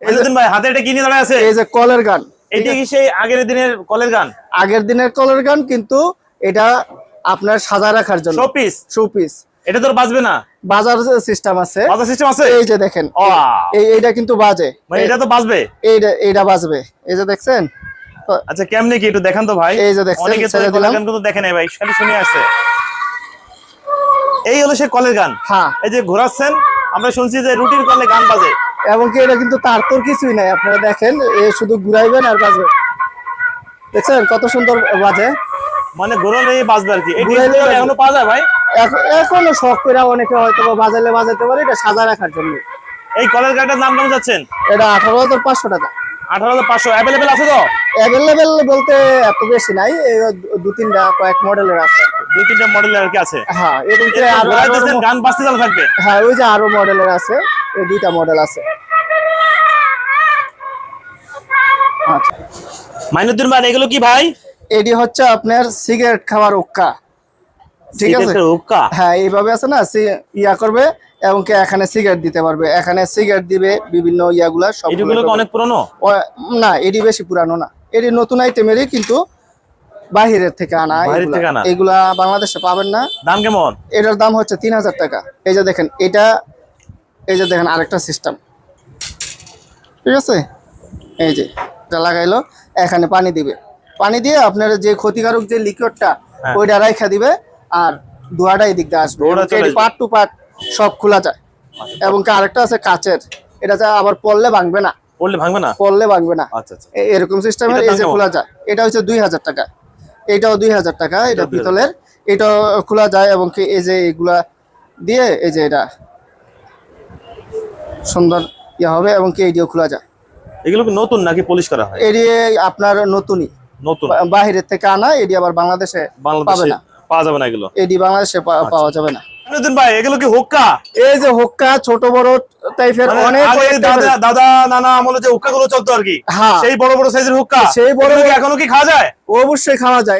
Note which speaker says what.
Speaker 1: মহিনুদ্দিন ভাই হাতে এটা কি নিয়ে দাঁড়ায় আছে?
Speaker 2: এই যে কলের গান।
Speaker 1: এটি কি সেই আগের দিনের কলের গান?
Speaker 2: আগের দিনের কলের গান কিন্তু এটা আপনার সাজা রাখার জন্য।
Speaker 1: শো পিস
Speaker 2: শো পিস
Speaker 1: এটা তোর বাজবে না।
Speaker 2: বাজার সিস্টেম আছে
Speaker 1: বাজার সিস্টেম আছে?
Speaker 2: এই যে দেখেন এই এইটা কিন্তু বাজে।
Speaker 1: মানে এটা তো বাজবে।
Speaker 2: এইটা এইটা বাজবে। এই যে দেখছেন?
Speaker 1: আচ্ছা কেমনে কি একটু দেখান তো ভাই।
Speaker 2: এই যে দেখছেন,
Speaker 1: অনেকে
Speaker 2: ছেড়ে দিলাম।
Speaker 1: কিন্তু দেখে নাই ভাই খালি শুনে আসছে। এই হলো সে কলের গান।
Speaker 2: হ্যাঁ।
Speaker 1: এই যে ঘোরাচ্ছেন আমরা শুনছি যে রুটির কলে গান বাজে।
Speaker 2: এবং কি এটা কিন্তু তার তোর কিছুই নাই আপনারা দেখেন এ শুধু ঘুরাইবেন আর বাজবে দেখছেন কত সুন্দর বাজে?
Speaker 1: মানে ঘোরালে বাজবে আর কি। এখনও পাওয়া যায় ভাই?
Speaker 2: এখন- শখ করে অনেকে হয়তো বাজালে বাজাতে পারে এটা সাজা রাখার জন্য।
Speaker 1: এই কলের গানটার নাম কেমন যাচ্ছেন?
Speaker 2: এটা আঠারো হাজার পাঁচশো টাকা।
Speaker 1: আঠারো হাজার পাঁচশো। অ্যাভেলেবেল আছে তো?
Speaker 2: অ্যাভেলেবেল বলতে এত বেশি নাই দু- তিনটা কয়েক মডেলের আছে।
Speaker 1: দুই তিনটা মডেল আর কি আছে?
Speaker 2: হ্যাঁ
Speaker 1: গান বাজতে চালু থাকবে।
Speaker 2: হ্যাঁ ওই যে আরও মডেলের আছে এই দুইটা মডেল আছে। আচ্ছা।
Speaker 1: মাইনুদ্দিন ভাই এগুলো কি ভাই?
Speaker 2: এটি হচ্ছে আপনার সিগারেট খাওয়ার উক্কা। ঠিক আছে?
Speaker 1: সিগারেটের
Speaker 2: হ্যাঁ এইভাবে আছে না ইয়া করবে এবং কি এখানে সিগারেট দিতে পারবে। এখানে সিগারেট দিবে বিভিন্ন ইয়াগুলা সব
Speaker 1: এগুলো অনেক পুরনো?
Speaker 2: না এটি বেশি পুরানো না। এটি নতুন আইটেমেরই কিন্তু বাহিরের থেকে আনা এগুলা। বাংলাদেশে পাবেন না।
Speaker 1: দাম কেমন?
Speaker 2: এটার দাম হচ্ছে তিন হাজার টাকা। এই যে দেখেন এটা এই যে দেখেন আরেকটা সিস্টেম ঠিক আছে? এই যে এটা লাগাইলো এখানে পানি দিবে। পানি দিয়ে আপনার যে ক্ষতিকারক যে লিকুইডটা
Speaker 1: হ্যাঁ।
Speaker 2: ওইটা রাইখা দিবে আর দুয়াটা এদিক দিয়ে আসবে। পার্ট টু পার্ট সব খোলা যায়। এবং কি আরেকটা আছে কাচের? এটা যা আবার পড়লে ভাঙবে না।
Speaker 1: পড়লে ভাঙবে না?
Speaker 2: পড়লে ভাঙবে না।
Speaker 1: আচ্ছা আচ্ছা।
Speaker 2: এরকম সিস্টেমের এই যে খোলা যায়। এটা হচ্ছে দুই হাজার টাকা। এটাও দুই হাজার টাকা এটা পিতলের। এটাও খোলা যায় এবং কি এই যে এগুলা দিয়ে এই যে এটা সুন্দর ইয়ে হবে এবং কি এটিও খোলা যায়।
Speaker 1: এগুলো কি নতুন নাকি পলিশ করা হয়?
Speaker 2: এটি আপনার নতুনই।
Speaker 1: নতুন।
Speaker 2: বাহিরের থেকে আনা এটি আবার বাংলাদেশে পাবে না।
Speaker 1: পাওয়া যাবে না এগুলো?
Speaker 2: এটি বাংলাদেশে
Speaker 1: আচ্ছা।
Speaker 2: পাওয়া যাবে না।
Speaker 1: ভাই এগুলো কি হুক্কা?
Speaker 2: এই যে হোক্কা ছোট বড় টাইপের
Speaker 1: মানে
Speaker 2: অনেক
Speaker 1: দাদা দাদা নানা আমলে যে হুক্কা গুলো চলতো আর কি
Speaker 2: হ্যাঁ।
Speaker 1: সেই বড় বড় সাইজের হুক্কা।
Speaker 2: সেই বড়-
Speaker 1: এখনও কি খাওয়া যায়?
Speaker 2: অবশ্যই খাওয়া যায়।